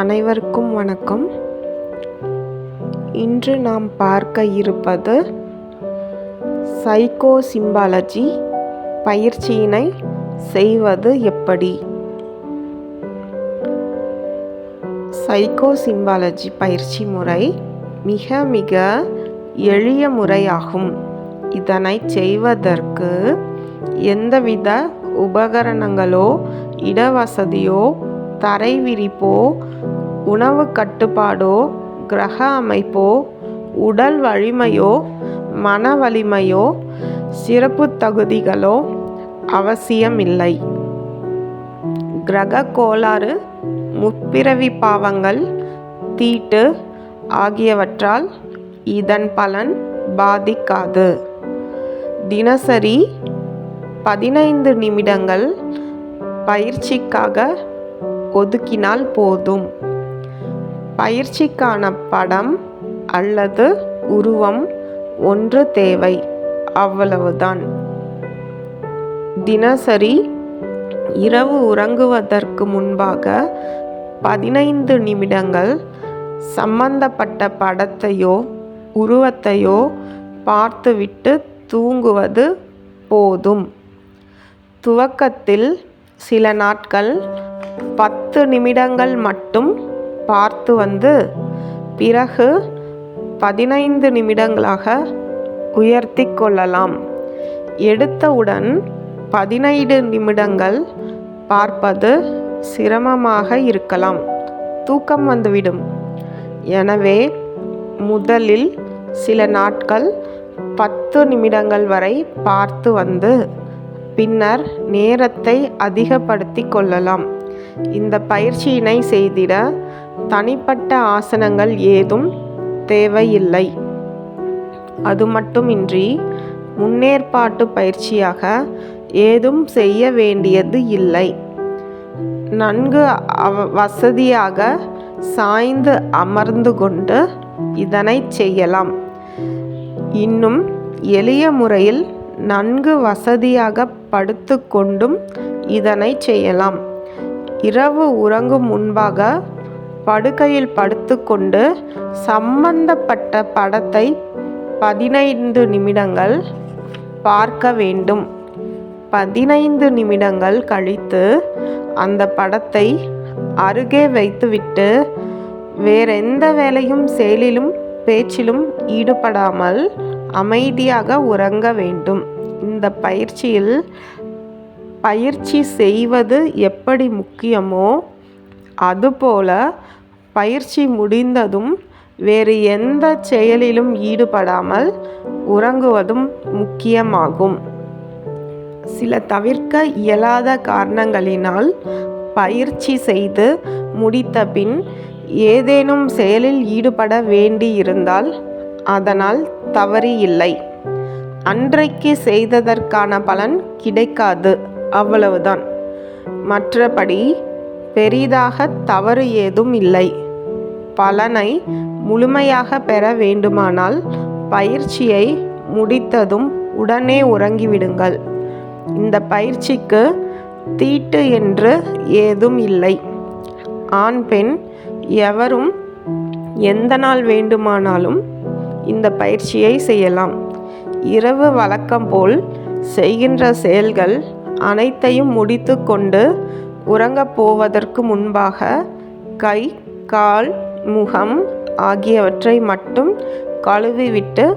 அனைவருக்கும் வணக்கம். இன்று நாம் பார்க்க இருப்பது சைக்கோ சிம்பாலஜி பயிற்சியினை செய்வது எப்படி? சைக்கோ சிம்பாலஜி பயிற்சி முறை மிக மிக எளிய முறையாகும். இதனை செய்வதற்கு எந்தவித உபகரணங்களோ இடவசதியோ தரை விரிப்போ உணவு கட்டுப்பாடோ கிரக அமைப்போ உடல் வலிமையோ மன வலிமையோ சிறப்பு தகுதிகளோ அவசியமில்லை. கிரக கோளாறு முற்பிறவி பாவங்கள் தீட்டு ஆகியவற்றால் இதன் பலன் பாதிக்காது. தினசரி பதினைந்து நிமிடங்கள் பயிற்சிக்காக ஒதுக்கினால் போதும். பயிற்சிக்கான படம் அல்லது உருவம் ஒன்று தேவை. அவ்வளவுதான். தினசரி இரவு உறங்குவதற்கு முன்பாக பதினைந்து நிமிடங்கள் சம்பந்தப்பட்ட படத்தையோ உருவத்தையோ பார்த்துவிட்டு தூங்குவது போதும். துவக்கத்தில் சில நாட்கள் பத்து நிமிடங்கள் மட்டும் பார்த்து வந்து பிறகு பதினைந்து நிமிடங்களாக உயர்த்தி கொள்ளலாம். எடுத்தவுடன் பதினைந்து நிமிடங்கள் பார்ப்பது சிரமமாக இருக்கலாம். தூக்கம் வந்துவிடும். எனவே முதலில் சில நாட்கள் பத்து நிமிடங்கள் வரை பார்த்து வந்து பின்னர் நேரத்தை அதிகப்படுத்தி கொள்ளலாம். இந்த பயிற்சியினை செய்திட தனிப்பட்ட ஆசனங்கள் ஏதும் தேவையில்லை. அது மட்டுமின்றி முன்னேற்பாட்டு பயிற்சியாக ஏதும் செய்ய வேண்டியது இல்லை. நன்கு அவ வசதியாக சாய்ந்து அமர்ந்து கொண்டு இதனை செய்யலாம். இன்னும் எளிய முறையில் நன்கு வசதியாக படுத்து கொண்டும் இதனை செய்யலாம். இரவு உறங்கும் முன்பாக படுக்கையில் படுத்துக்கொண்டு சம்பந்தப்பட்ட படத்தை பதினைந்து நிமிடங்கள் பார்க்க வேண்டும். பதினைந்து நிமிடங்கள் கழித்து அந்த படத்தை அருகே வைத்துவிட்டு வேறெந்த வேலையும் செயலிலும் பேச்சிலும் ஈடுபடாமல் அமைதியாக உறங்க வேண்டும். இந்த பயிற்சியில் பயிற்சி செய்வது எப்படி முக்கியமோ அதுபோல பயிற்சி முடிந்ததும் வேறு எந்த செயலிலும் ஈடுபடாமல் உறங்குவதும் முக்கியமாகும். சில தவிர்க்க இயலாத காரணங்களினால் பயிற்சி செய்து முடித்த பின் ஏதேனும் செயலில் ஈடுபட வேண்டியிருந்தால் அதனால் தவறு இல்லை. அன்றைக்கு செய்ததற்கான பலன் கிடைக்காது அவ்வளவுதான். மற்றபடி பெரிதாக தவறு ஏதும் இல்லை. பலனை முழுமையாக பெற வேண்டுமானால் பயிற்சியை முடித்ததும் உடனே உறங்கிவிடுங்கள். இந்த பயிற்சிக்கு தீட்டு என்று ஏதும் இல்லை. ஆண் பெண் எவரும் எந்த நாள் வேண்டுமானாலும் இந்த பயிற்சியை செய்யலாம். இரவு வழக்கம் போல் செய்கின்ற செயல்கள் அனைத்தையும் முடித்து கொண்டு உறங்கப் போவதற்கு முன்பாக கை கால் முகம் ஆகியவற்றை மட்டும் கழுவிவிட்டு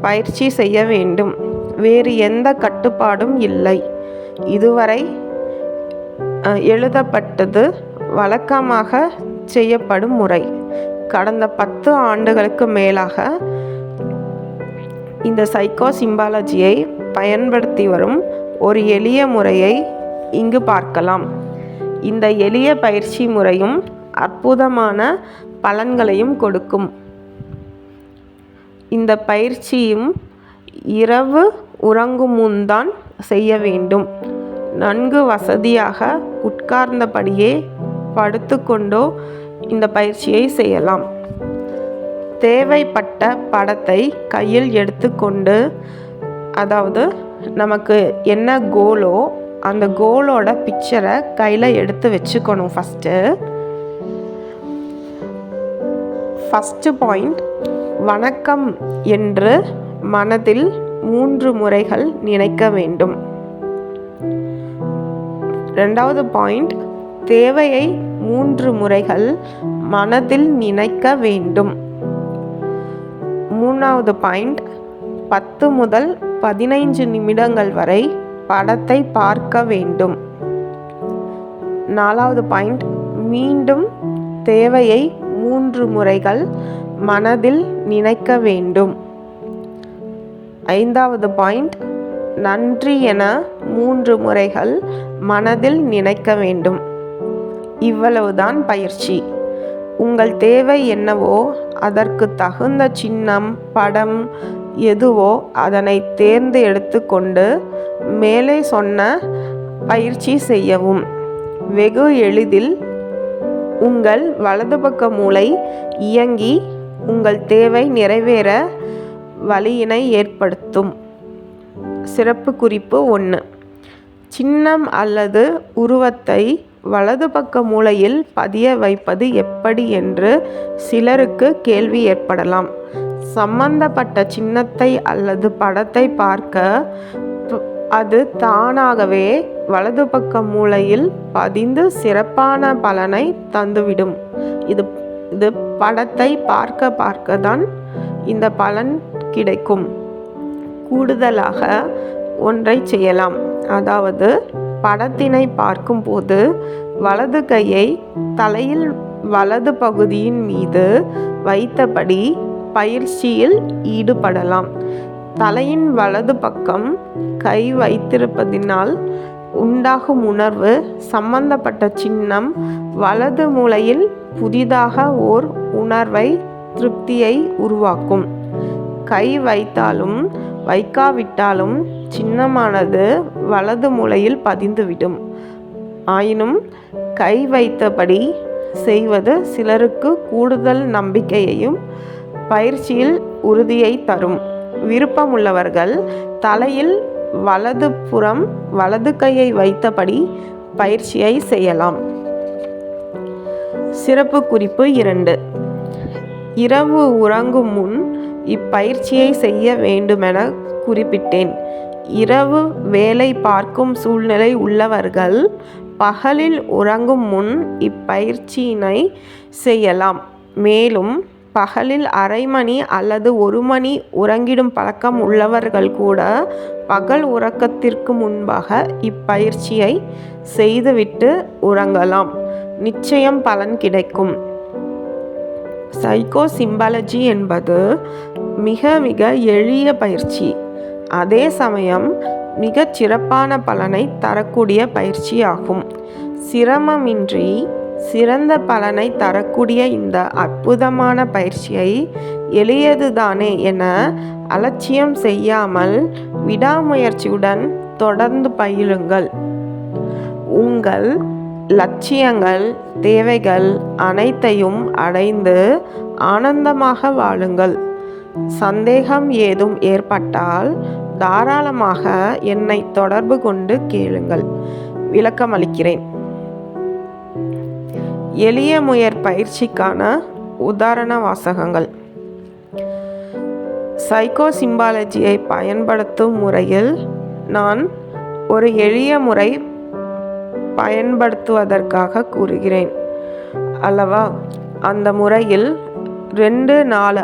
பயிற்சி செய்ய வேண்டும். வேறு எந்த கட்டுப்பாடும் இல்லை. இதுவரை எழுதப்பட்டது வழக்கமாக செய்யப்படும் முறை. கடந்த பத்து ஆண்டுகளுக்கு மேலாக இந்த சைக்கோ சிம்பாலஜியை பயன்படுத்தி வரும் ஒரு எளிய முறையை இங்கு பார்க்கலாம். இந்த எளிய பயிற்சி முறையும் அற்புதமான பலன்களையும் கொடுக்கும். இந்த பயிற்சியும் இரவு உறங்கும் முன்தான் செய்ய வேண்டும். நன்கு வசதியாக உட்கார்ந்தபடியே படுத்துக்கொண்டோ இந்த பயிற்சியை செய்யலாம். தேவைப்பட்ட படத்தை கையில் எடுத்துக்கொண்டு அதாவது நமக்கு என்ன கோலோ அந்த கோலோட பிக்சரை கையில் எடுத்து வச்சுக்கணும் ஃபஸ்ட்டு ஃபஸ்ட்டு பாயிண்ட் வணக்கம் என்று மனதில் மூன்று முறைகள் நினைக்க வேண்டும். ரெண்டாவது பாயிண்ட் தேவையை மூன்று முறைகள் மனதில் நினைக்க வேண்டும். மூணாவது பாயிண்ட் பத்து முதல் பதினைஞ்சு நிமிடங்கள் வரை படத்தை பார்க்க வேண்டும். நாலாவது பாயிண்ட் மீண்டும் தேவையை மூன்று முறைகள் மனதில் நினைக்க வேண்டும். ஐந்தாவது பாயிண்ட் நன்றி என மூன்று முறைகள் மனதில் நினைக்க வேண்டும். இவ்வளவுதான் பயிற்சி. உங்கள் தேவை என்னவோ அதற்கு தகுந்த சின்னம் படம் எதுவோ அதனை தேர்ந்து எடுத்துக்கொண்டு மேலே சொன்ன பயிற்சி செய்யவும். வெகு எளிதில் உங்கள் வலது பக்க மூளை இயங்கி உங்கள் தேவை நிறைவேற வழியினை ஏற்படுத்தும். சிறப்பு குறிப்பு ஒன்று சின்னம் அல்லது உருவத்தை வலது பக்க மூலையில் பதிய வைப்பது எப்படி என்று சிலருக்கு கேள்வி ஏற்படலாம். சம்பந்தப்பட்ட சின்னத்தை அல்லது படத்தை பார்க்க அது தானாகவே வலது பக்க மூலையில் பதிந்து சிறப்பான பலனை தந்துவிடும். இது இது படத்தை பார்க்க பார்க்க தான் இந்த பலன் கிடைக்கும். கூடுதலாக ஒன்றை செய்யலாம். அதாவது படத்தினை பார்க்கும்போது வலது கையை தலையில் வலது பகுதியின் மீது வைத்தபடி பயிற்சியில் ஈடுபடலாம். தலையின் வலது பக்கம் கை வைத்திருப்பதினால் உண்டாகும் உணர்வு சம்பந்தப்பட்ட சின்னம் வலது மூலையில் புதிதாக ஓர் உணர்வை திருப்தியை உருவாக்கும். கை வைத்தாலும் வைக்காவிட்டாலும் சின்னமானது வலது மூலையில் பதிந்துவிடும். ஆயினும் கை வைத்தபடி செய்வது சிலருக்கு கூடுதல் நம்பிக்கையையும் பயிற்சியில் உறுதியை தரும். விருப்பமுள்ளவர்கள் தலையில் வலது புறம் வலது கையை வைத்தபடி பயிற்சியை செய்யலாம். சிறப்பு குறிப்பு இரண்டு. இரவு உறங்கும் முன் இப்பயிற்சியை செய்ய வேண்டுமென குறிப்பிட்டேன். இரவு வேலை பார்க்கும் சூழ்நிலை உள்ளவர்கள் பகலில் உறங்கும் முன் இப்பயிற்சியினை செய்யலாம். மேலும் பகலில் அரை மணி அல்லது ஒரு மணி உறங்கிடும் பழக்கம் உள்ளவர்கள் கூட பகல் உறக்கத்திற்கு முன்பாக இப்பயிற்சியை செய்துவிட்டு உறங்கலாம். நிச்சயம் பலன் கிடைக்கும். சைக்கோ சிம்பாலஜி என்பது மிக மிக எளிய பயிற்சி. அதே சமயம் மிகச் சிறப்பான பலனை தரக்கூடிய பயிற்சி ஆகும் சிரமமின்றி சிறந்த பலனை தரக்கூடிய இந்த அற்புதமான பயிற்சியை எளியதுதானே என அலட்சியம் செய்யாமல் விடாமுயற்சியுடன் தொடர்ந்து பயிலுங்கள். உங்கள் லட்சியங்கள் தேவைகள் அனைத்தையும் அடைந்து ஆனந்தமாக வாழுங்கள். சந்தேகம் ஏதும் ஏற்பட்டால் தாராளமாக என்னை தொடர்பு கொண்டு கேளுங்கள். விளக்கமளிக்கிறேன். எளிய முயற் பயிற்சிக்கான உதாரண வாசகங்கள். சைக்கோ சிம்பாலஜியை பயன்படுத்தும் முறையில் நான் ஒரு எளிய முறை பயன்படுத்துவதற்காக கூறுகிறேன். அல்லவா? அந்த முறையில் ரெண்டு நாலு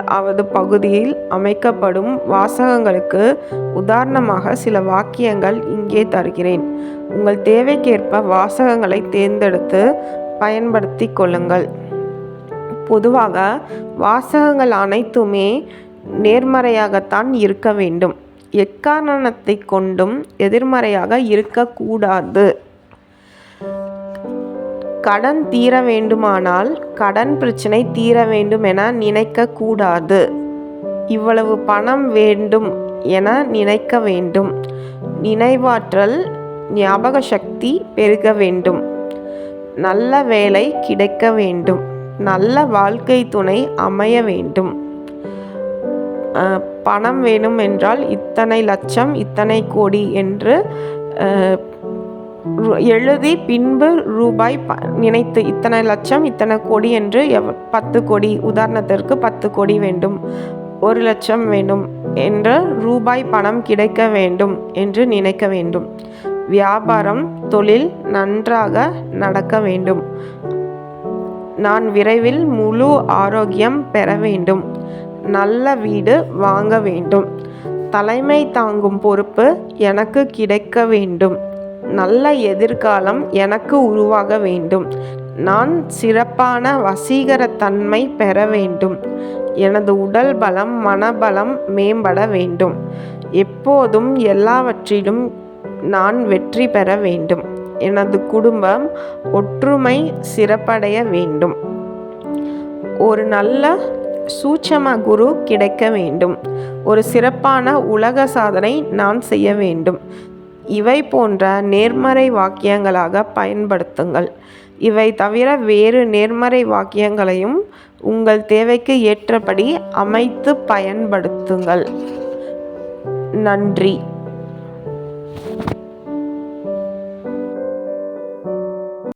பகுதியில் அமைக்கப்படும் வாசகங்களுக்கு உதாரணமாக சில வாக்கியங்கள் இங்கே தருகிறேன். உங்கள் தேவைக்கேற்ப வாசகங்களை தேர்ந்தெடுத்து பயன்படுத்தி கொள்ளுங்கள். பொதுவாக வாசகங்கள் அனைத்துமே நேர்மறையாகத்தான் இருக்க வேண்டும். எக்காரணத்தை கொண்டும் எதிர்மறையாக இருக்கக்கூடாது. கடன் தீர வேண்டுமானால் கடன் பிரச்சனை தீர வேண்டும் என நினைக்கக்கூடாது. இவ்வளவு பணம் வேண்டும் என நினைக்க வேண்டும். நினைவாற்றல் ஞாபக சக்தி பெருக வேண்டும். நல்ல வேலை கிடைக்க வேண்டும். நல்ல வாழ்க்கை துணை அமைய வேண்டும். பணம் வேணும் என்றால் இத்தனை லட்சம் இத்தனை கோடி என்று எழுதி பின்பு ரூபாய் ப நினைத்து இத்தனை லட்சம் இத்தனை கோடி என்று எவ் பத்து கோடி உதாரணத்திற்கு பத்து கோடி வேண்டும். ஒரு லட்சம் வேண்டும் என்று ரூபாய் பணம் கிடைக்க வேண்டும் என்று நினைக்க வேண்டும். வியாபாரம் தொழில் நன்றாக நடக்க வேண்டும். நான் விரைவில் முழு ஆரோக்கியம் பெற வேண்டும். நல்ல வீடு வாங்க வேண்டும். தலைமை தாங்கும் பொறுப்பு எனக்கு கிடைக்க வேண்டும். நல்ல எதிர்காலம் எனக்கு உருவாக வேண்டும். நான் சிறப்பான வசீகரத்தன்மை பெற வேண்டும். எனது உடல் பலம் மனபலம் மேம்பட வேண்டும். எப்போதும் எல்லாவற்றிலும் நான் வெற்றி பெற வேண்டும். எனது குடும்பம் ஒற்றுமை சிறப்படைய வேண்டும். ஒரு நல்ல சூட்சம குரு கிடைக்க வேண்டும். ஒரு சிறப்பான உலக சாதனை நான் செய்ய வேண்டும். இவை போன்ற நேர்மறை வாக்கியங்களாக பயன்படுத்துங்கள். இவை தவிர வேறு நேர்மறை வாக்கியங்களையும் உங்கள் தேவைக்கு ஏற்றபடி அமைத்து பயன்படுத்துங்கள். நன்றி.